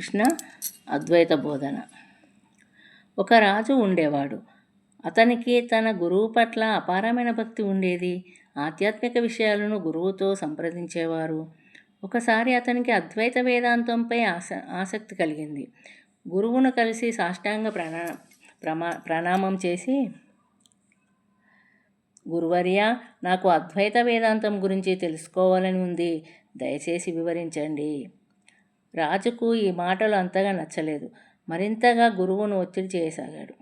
రామకృష్ణ అద్వైత బోధన. ఒక రాజు ఉండేవాడు. అతనికి తన గురువు పట్ల అపారమైన భక్తి ఉండేది. ఆధ్యాత్మిక విషయాలను గురువుతో సంప్రదించేవారు. ఒకసారి అతనికి అద్వైత వేదాంతంపై ఆస ఆసక్తి కలిగింది. గురువును కలిసి సాష్టాంగ ప్రణా ప్రమా ప్రణామం చేసి గురువర్య నాకు అద్వైత వేదాంతం గురించి తెలుసుకోవాలని ఉంది. దయచేసి వివరించండి. రాజుకు ఈ మాటలు అంతగా నచ్చలేదు. మరింతగా గురువును ఒత్తిడి చేయసాగాడు.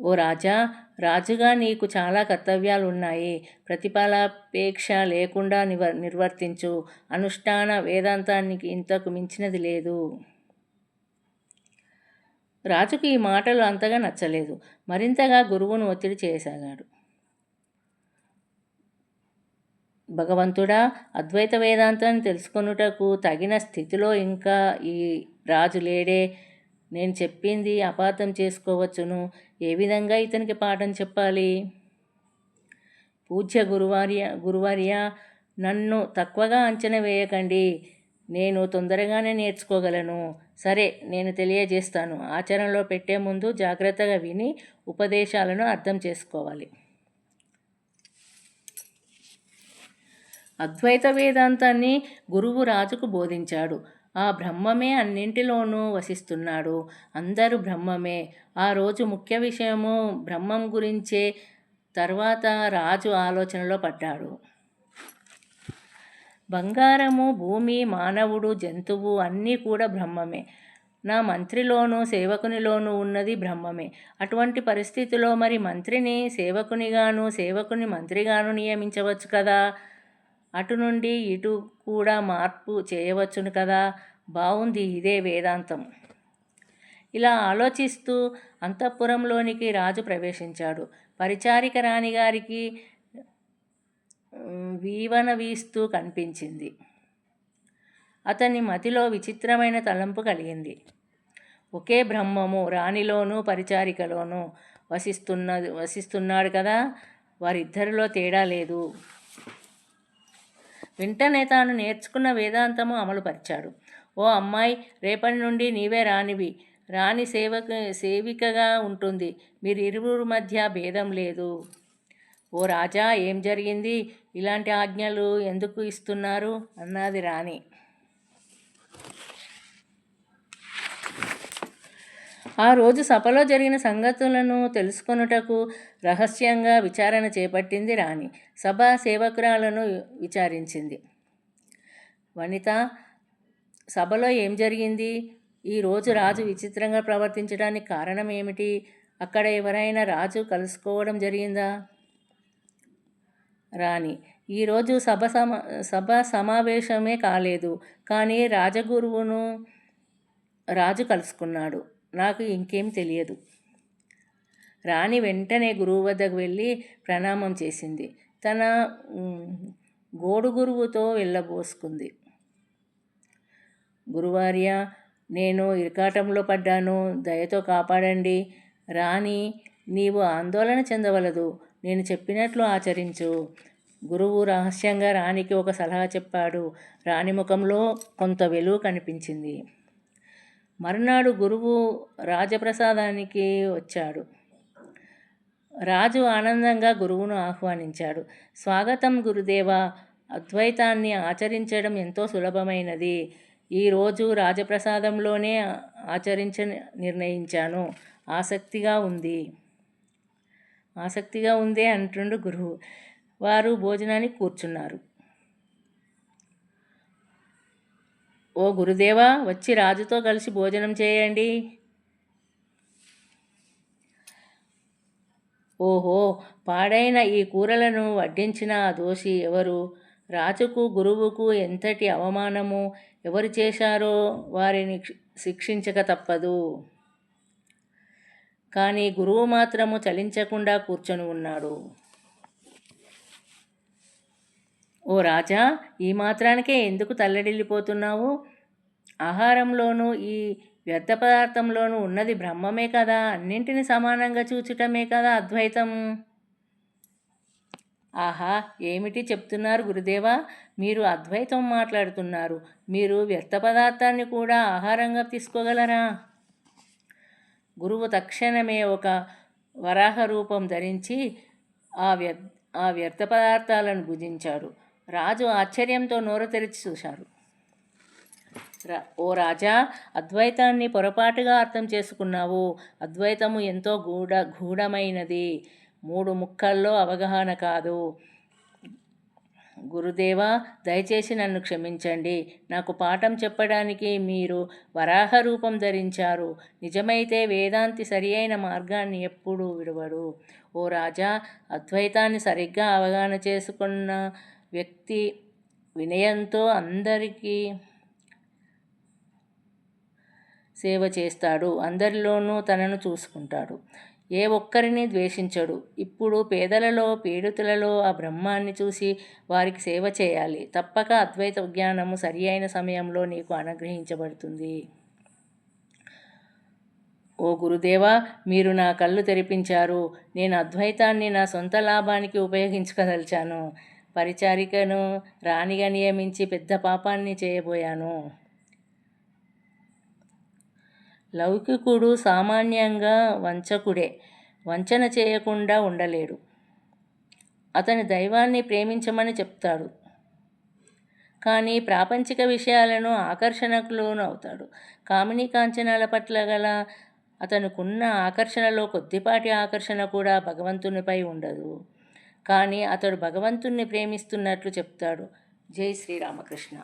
ఓ రాజా రాజుగా నీకు చాలా కర్తవ్యాలు ఉన్నాయి ప్రతిఫలాపేక్ష లేకుండా నివ నిర్వర్తించు. అనుష్ఠాన వేదాంతానికి ఇంతకు మించినది లేదు. రాజుకు ఈ మాటలు అంతగా నచ్చలేదు. మరింతగా గురువును ఒత్తిడి చేయసాగాడు. భగవంతుడా అద్వైత వేదాంతాన్ని తెలుసుకొనుటకు తగిన స్థితిలో ఇంకా ఈ రాజు లేడే. నేను చెప్పింది అపార్థం చేసుకోవచ్చును. ఏ విధంగా ఇతనికి పాఠం చెప్పాలి? పూజ్య గురువార్య గురువార్య నన్ను తక్కువగా అంచనా వేయకండి. నేను తొందరగానే నేర్చుకోగలను. సరే నేను తెలియజేస్తాను. ఆచరణలో పెట్టే ముందు జాగ్రత్తగా విని ఉపదేశాలను అర్థం చేసుకోవాలి. అద్వైత వేదాంతాన్ని గురువు రాజుకు బోధించాడు. ఆ బ్రహ్మమే అన్నింటిలోనూ వసిస్తున్నాడు. అందరూ బ్రహ్మమే. ఆ రోజు ముఖ్య విషయము బ్రహ్మం గురించే తర్వాత రాజు ఆలోచనలో పడ్డాడు. బంగారము భూమి మానవుడు జంతువు అన్నీ కూడా బ్రహ్మమే. నా మంత్రిలోనూ సేవకునిలోనూ ఉన్నది బ్రహ్మమే. అటువంటి పరిస్థితిలో మరి మంత్రిని సేవకునిగాను సేవకుని మంత్రిగాను నియమించవచ్చు కదా? అటు నుండి ఇటు కూడా మార్పు చేయవచ్చును కదా? బాగుంది ఇదే వేదాంతం. ఇలా ఆలోచిస్తూ అంతఃపురంలోనికి రాజు ప్రవేశించాడు. పరిచారిక రాణిగారికి వీవన వీస్తూ కనిపించింది. అతని మతిలో విచిత్రమైన తలంపు కలిగింది. ఒకే బ్రహ్మము రాణిలోనూ పరిచారికలోనూ వసిస్తున్న వసిస్తున్నాడు కదా? వారిద్దరిలో తేడా లేదు. వెంటనే తాను నేర్చుకున్న వేదాంతము అమలుపరిచాడు. ఓ అమ్మాయి రేపటి నుండి నీవే రానివి. రాణి సేవక సేవికగా ఉంటుంది. మీరు ఇరువురు మధ్య భేదం లేదు. ఓ రాజా ఏం జరిగింది? ఇలాంటి ఆజ్ఞలు ఎందుకు ఇస్తున్నారు? అన్నది రాణి. ఆ రోజు సభలో జరిగిన సంగతులను తెలుసుకొనుటకు రహస్యంగా విచారణ చేపట్టింది రాణి. సభ సేవకురాలను విచారించింది. వనిత సభలో ఏం జరిగింది? ఈరోజు రాజు విచిత్రంగా ప్రవర్తించడానికి కారణం ఏమిటి? అక్కడ ఎవరైనా రాజు కలుసుకోవడం జరిగిందా? రాణి ఈరోజు సభ సమా సభ సమావేశమే కాలేదు. కానీ రాజగురువును రాజు కలుసుకున్నాడు. నాకు ఇంకేం తెలియదు. రాణి వెంటనే గురువు వద్దకు వెళ్ళి ప్రణామం చేసింది. తన గోడు గురువుతో వెళ్ళబోసుకుంది. గురువార్య నేను ఇరకాటంలో పడ్డాను. దయతో కాపాడండి. రాణి నీవు ఆందోళన చెందవలదు. నేను చెప్పినట్లు ఆచరించు. గురువు రహస్యంగా రాణికి ఒక సలహా చెప్పాడు. రాణి ముఖంలో కొంత వెలుగు కనిపించింది. మరునాడు గురువు రాజప్రసాదానికి వచ్చాడు. రాజు ఆనందంగా గురువును ఆహ్వానించాడు. స్వాగతం గురుదేవ! అద్వైతాన్ని ఆచరించడం ఎంతో సులభమైనది. ఈరోజు రాజప్రసాదంలోనే ఆచరించ నిర్ణయించాను. ఆసక్తిగా ఉంది. ఆసక్తిగా ఉందే అంటుండు గురువు. వారు భోజనానికి కూర్చున్నారు. ఓ గురుదేవా వచ్చి రాజుతో కలిసి భోజనం చేయండి. ఓహో పాడైన ఈ కూరలను వడ్డించిన దోషి ఎవరు? రాజుకు గురువుకు ఎంతటి అవమానము? ఎవరు చేశారో వారిని శిక్షించక తప్పదు. కానీ గురువు మాత్రము చలించకుండా కూర్చొని ఉన్నాడు. ఓ రాజా ఈ మాత్రానికే ఎందుకు తల్లడిల్లిపోతున్నావు? ఆహారంలోనూ ఈ వ్యర్థ పదార్థంలోనూ ఉన్నది బ్రహ్మమే కదా అన్నింటిని సమానంగా చూచటమే కదా అద్వైతం. ఆహా ఏమిటి చెప్తున్నారు గురుదేవా? మీరు అద్వైతం మాట్లాడుతున్నారు మీరు వ్యర్థ పదార్థాన్ని కూడా ఆహారంగా తీసుకోగలరా? గురువు తక్షణమే ఒక వరాహ రూపం ధరించి ఆ వ్యర్థ ఆ వ్యర్థ పదార్థాలను భుజించాడు. రాజు ఆశ్చర్యంతో నోరు తెరిచి చూశారు. రా ఓ రాజా అద్వైతాన్ని పొరపాటుగా అర్థం చేసుకున్నావు. అద్వైతము ఎంతో గూఢ గూఢమైనది. మూడు ముక్కల్లో అవగాహన కాదు. గురుదేవా దయచేసి నన్ను క్షమించండి. నాకు పాఠం చెప్పడానికి మీరు వరాహ రూపం ధరించారు. నిజమైతే వేదాంతి సరి అయిన మార్గాన్ని ఎప్పుడూ విడవడు. ఓ రాజా అద్వైతాన్ని సరిగ్గా అవగాహన చేసుకున్న వ్యక్తి వినయంతో అందరికీ సేవ చేస్తాడు. అందరిలోనూ తనను చూసుకుంటాడు. ఏ ఒక్కరిని ద్వేషించడు. ఇప్పుడు పేదలలో పీడితులలో ఆ బ్రహ్మాన్ని చూసి వారికి సేవ చేయాలి. తప్పక అద్వైత జ్ఞానము సరి అయిన సమయంలో నీకు అనుగ్రహించబడుతుంది. ఓ గురుదేవా మీరు నా కళ్ళు తెరిపించారు. నేను అద్వైతాన్ని నా సొంత లాభానికి ఉపయోగించుకోదలిచాను పరిచారికను రాణిగా నియమించి పెద్ద పాపాన్ని చేయబోయాను. లౌకికుడు సామాన్యంగా వంచకుడే వంచన చేయకుండా ఉండలేడు. అతని దైవాన్ని ప్రేమించమని చెప్తాడు. కానీ ప్రాపంచిక విషయాలను ఆకర్షణకులోను అవుతాడు. కామిని కాంచనాల పట్ల గల అతనుకున్న ఆకర్షణలో కొద్దిపాటి ఆకర్షణ కూడా భగవంతునిపై ఉండదు. కానీ అతడు భగవంతుణ్ణి ప్రేమిస్తున్నట్లు చెప్తాడు. జై శ్రీరామకృష్ణ